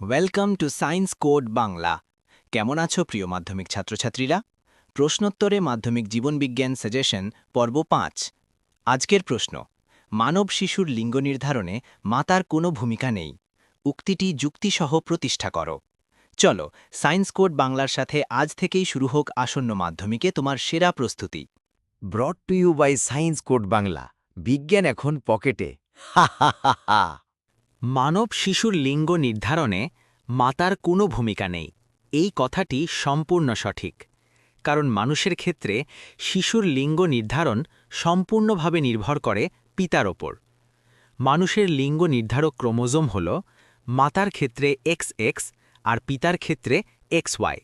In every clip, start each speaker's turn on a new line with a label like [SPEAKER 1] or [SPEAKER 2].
[SPEAKER 1] Welcome to science code Bangla কেমন আছো প্রিয় মাধ্যমিক ছাত্রছাত্রীরা? প্রশ্নোত্তরে মাধ্যমিক জীবনবিজ্ঞান সাজেশন, পর্ব পাঁচ। আজকের প্রশ্ন, মানব শিশুর লিঙ্গ নির্ধারণে মাতার কোনো ভূমিকা নেই। উক্তিটি যুক্তিসহ প্রতিষ্ঠা করো। চলো সায়েন্স কোড বাংলার সাথে আজ থেকেই শুরু হোক আসন্ন মাধ্যমিকে তোমার সেরা প্রস্তুতি।
[SPEAKER 2] Brought to you by science code Bangla বিজ্ঞান এখন পকেটে। হা হা হা হা।
[SPEAKER 1] মানব শিশুর লিঙ্গ নির্ধারণে মাতার কোনো ভূমিকা নেই। এই কথাটি সম্পূর্ণ সঠিক। কারণ মানুষের ক্ষেত্রে শিশুর লিঙ্গ নির্ধারণ সম্পূর্ণভাবে নির্ভর করে পিতার ওপর। মানুষের লিঙ্গ নির্ধারক ক্রোমোজোম হল মাতার ক্ষেত্রে এক্স এক্স আর পিতার ক্ষেত্রে এক্স ওয়াই।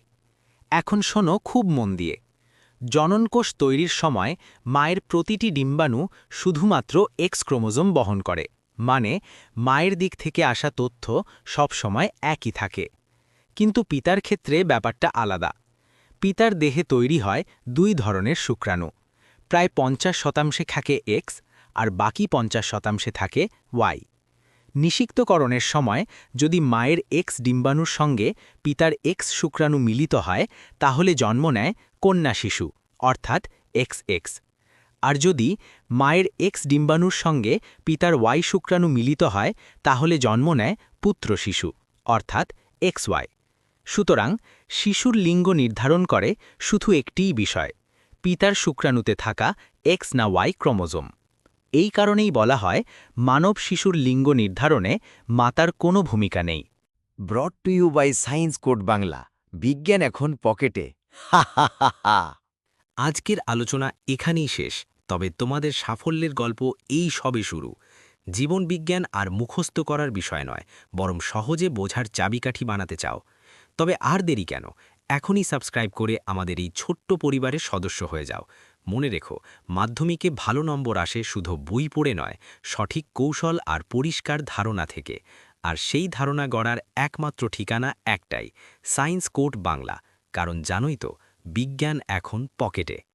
[SPEAKER 1] এখন শোনো খুব মন দিয়ে। জননকোষ তৈরির সময় মায়ের প্রতিটি ডিম্বাণু শুধুমাত্র এক্স ক্রোমোজোম বহন করে। মানে মায়ের দিক থেকে আসা তথ্য সবসময় একই থাকে। কিন্তু পিতার ক্ষেত্রে ব্যাপারটা আলাদা। পিতার দেহে তৈরি হয় দুই ধরনের শুক্রাণু। প্রায় পঞ্চাশ শতাংশে থাকে এক্স আর বাকি পঞ্চাশ শতাংশে থাকে ওয়াই নিষিক্তকরণের সময় যদি মায়ের এক্স ডিম্বাণুর সঙ্গে পিতার এক্স শুক্রাণু মিলিত হয়, তাহলে জন্ম নেয় কন্যা শিশু, অর্থাৎ এক্স এক্স আর যদি মায়ের এক্স ডিম্বাণুর সঙ্গে পিতার ওয়াই শুক্রাণু মিলিত হয় তাহলে জন্ম নেয় পুত্র শিশু অর্থাৎ এক্স ওয়াই। সুতরাং শিশুর লিঙ্গ নির্ধারণ করে শুধু একটিই বিষয় পিতার শুক্রাণুতে থাকা এক্স না ওয়াই ক্রোমোজোম। এই কারণেই বলা হয় মানব শিশুর লিঙ্গ নির্ধারণে মাতার কোনো ভূমিকা নেই।
[SPEAKER 2] Brought to you by science code Bangla বিজ্ঞান এখন পকেটে।
[SPEAKER 3] আজকের আলোচনা এখানেই শেষ। তবে তোমাদের সাফল্যের গল্প এই সবে শুরু। জীবন বিজ্ঞান আর মুখস্থ করার বিষয় নয়, বরং সহজে বোঝার চাবিকাঠি বানাতে চাও। তবে আর দেরি কেন? এখনই সাবস্ক্রাইব করে আমাদের এই ছোট্ট পরিবারের সদস্য হয়ে যাও। মনে রেখো, মাধ্যমিকে ভালো নম্বর আসে শুধু বই পড়ে নয়, সঠিক কৌশল আর পরিষ্কার ধারণা থেকে। আর সেই ধারণা গড়ার একমাত্র ঠিকানা একটাই, সায়েন্স কোর্ট বাংলা। কারণ জানোই তো, বিজ্ঞান এখন পকেটে।